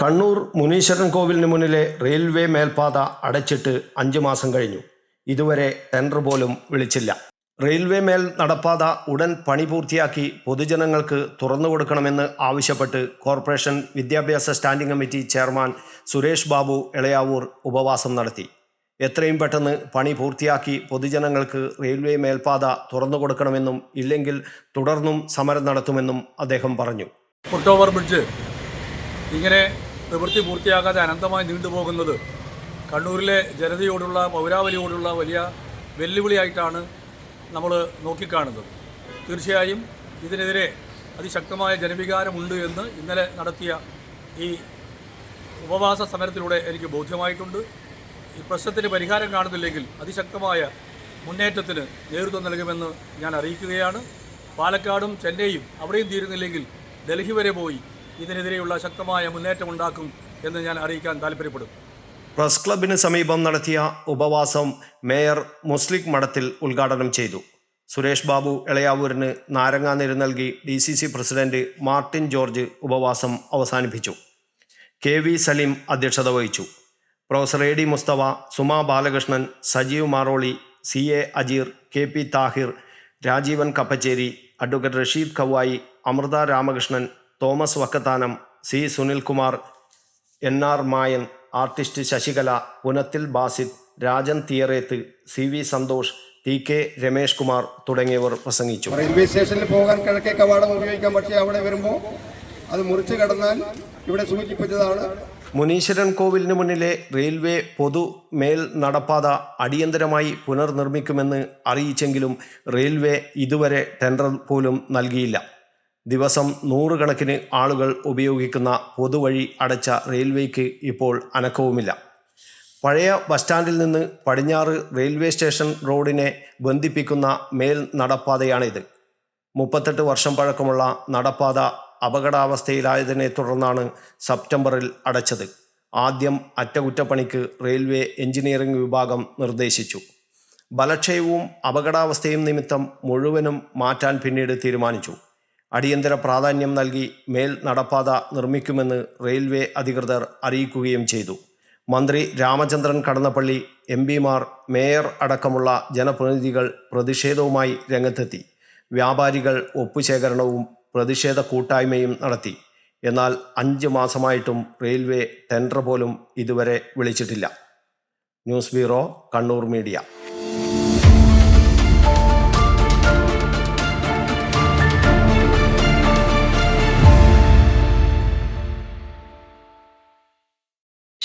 കണ്ണൂർ മുനീശ്വരൻ കോവിലിന് മുന്നിലെ റെയിൽവേ മേൽപ്പാത അടച്ചിട്ട് അഞ്ച് മാസം കഴിഞ്ഞു. ഇതുവരെ ടെൻഡർ പോലും വിളിച്ചില്ല. റെയിൽവേ മേൽ നടപ്പാത ഉടൻ പണി പൂർത്തിയാക്കി പൊതുജനങ്ങൾക്ക് തുറന്നു കൊടുക്കണമെന്ന് ആവശ്യപ്പെട്ട് കോർപ്പറേഷൻ വിദ്യാഭ്യാസ standing committee chairman Suresh Babu Elayavoor ഉപവാസം നടത്തി. എത്രയും പെട്ടെന്ന് പണി പൂർത്തിയാക്കി പൊതുജനങ്ങൾക്ക് റെയിൽവേ മേൽപ്പാത തുറന്നു കൊടുക്കണമെന്നും ഇല്ലെങ്കിൽ തുടർന്നും സമരം നടത്തുമെന്നും അദ്ദേഹം പറഞ്ഞു. ഫുട് ബ്രിഡ്ജ് ഇങ്ങനെ പ്രവൃത്തി പൂർത്തിയാകാതെ അനന്തമായി നീണ്ടുപോകുന്നത് കണ്ണൂരിലെ ജനതയോടുള്ള പൗരാവലിയോടുള്ള വലിയ വെല്ലുവിളിയായിട്ടാണ് നമ്മൾ നോക്കിക്കാണുന്നത്. തീർച്ചയായും ഇതിനെതിരെ അതിശക്തമായ ജനവികാരമുണ്ട് എന്ന് ഇന്നലെ നടത്തിയ ഈ ഉപവാസ സമരത്തിലൂടെ എനിക്ക് ബോധ്യമായിട്ടുണ്ട്. ഈ പ്രശ്നത്തിന് പരിഹാരം കാണുന്നില്ലെങ്കിൽ അതിശക്തമായ മുന്നേറ്റത്തിന് നേതൃത്വം നൽകുമെന്ന് ഞാൻ അറിയിക്കുകയാണ്. പാലക്കാടും ചെന്നൈയും അവിടെയും തീരുന്നില്ലെങ്കിൽ ഡൽഹി വരെ പോയി ഇതിനെതിരെയുള്ള ശക്തമായ മുന്നേറ്റമുണ്ടാക്കും എന്ന് ഞാൻ അറിയിക്കാൻ താല്പര്യപ്പെടും. പ്രസ് ക്ലബിന് സമീപം നടത്തിയ ഉപവാസം മേയർ മുസ്ലിക് മഠത്തിൽ ഉദ്ഘാടനം ചെയ്തു. സുരേഷ് ബാബു എളയാവൂരിന് നാരങ്ങാനീര് നൽകി D C C president Martin George ഉപവാസം അവസാനിപ്പിച്ചു. കെ വി സലീം അധ്യക്ഷത വഹിച്ചു. Professor A D Mustafa Suma Balakrishnan Sajeev Maroli C A Ajeer K P Thahir Rajeevan Kappacheri advocate Rasheed Khavayi Amritha Ramakrishnan Thomas Vakkathanam C. Sunilkumar N. R. Mayan artist Shashikala Punathil Basid Rajan Thiyareth C. V. Santhosh T. K. Ramesh Kumar തുടങ്ങിയവർ പ്രസംഗിച്ചു. Railway സ്റ്റേഷനിൽ പോകാൻ കിഴക്കേ കവാടം ഉപയോഗിക്കാം. പക്ഷേ അവിടെ വരുമ്പോൾ അത് മുറിച്ച് കടന്നാൽ ഇവിടെ സൂചിപ്പിച്ചതാണ് മുനീശ്വരൻ കോവിലിന് മുന്നിലെ റെയിൽവേ പൊതു മേൽ നടപ്പാത അടിയന്തരമായി പുനർനിർമ്മിക്കുമെന്ന് അറിയിച്ചെങ്കിലും റെയിൽവേ ഇതുവരെ ടെൻഡർ പോലും നൽകിയില്ല. ദിവസം നൂറുകണക്കിന് ആളുകൾ ഉപയോഗിക്കുന്ന പൊതുവഴി അടച്ച റെയിൽവേക്ക് ഇപ്പോൾ അനക്കവുമില്ല. പഴയ ബസ് സ്റ്റാൻഡിൽ നിന്ന് പടിഞ്ഞാറ് റെയിൽവേ സ്റ്റേഷൻ റോഡിനെ ബന്ധിപ്പിക്കുന്ന മേൽ നടപ്പാതയാണിത്. മുപ്പത്തെട്ട് വർഷം പഴക്കമുള്ള നടപ്പാത അപകടാവസ്ഥയിലായതിനെ തുടർന്നാണ് സെപ്റ്റംബറിൽ അടച്ചത്. ആദ്യം അറ്റകുറ്റപ്പണിക്ക് റെയിൽവേ എഞ്ചിനീയറിംഗ് വിഭാഗം നിർദ്ദേശിച്ചു. ബലക്ഷയവും അപകടാവസ്ഥയും നിമിത്തം മുഴുവനും മാറ്റാൻ പിന്നീട് തീരുമാനിച്ചു. അടിയന്തര പ്രാധാന്യം നൽകി മേൽ നടപ്പാത നിർമ്മിക്കുമെന്ന് റെയിൽവേ അധികൃതർ അറിയിക്കുകയും ചെയ്തു. മന്ത്രി രാമചന്ദ്രൻ കടന്നപ്പള്ളി എം പിമാർ മേയർ അടക്കമുള്ള ജനപ്രതിനിധികൾ പ്രതിഷേധവുമായി രംഗത്തെത്തി. വ്യാപാരികൾ ഒപ്പുശേഖരണവും പ്രതിഷേധ കൂട്ടായ്മയും നടത്തി. എന്നാൽ അഞ്ച് മാസമായിട്ടും റെയിൽവേ ടെൻഡർ പോലും ഇതുവരെ വിളിച്ചിട്ടില്ല. News bureau Kannur media.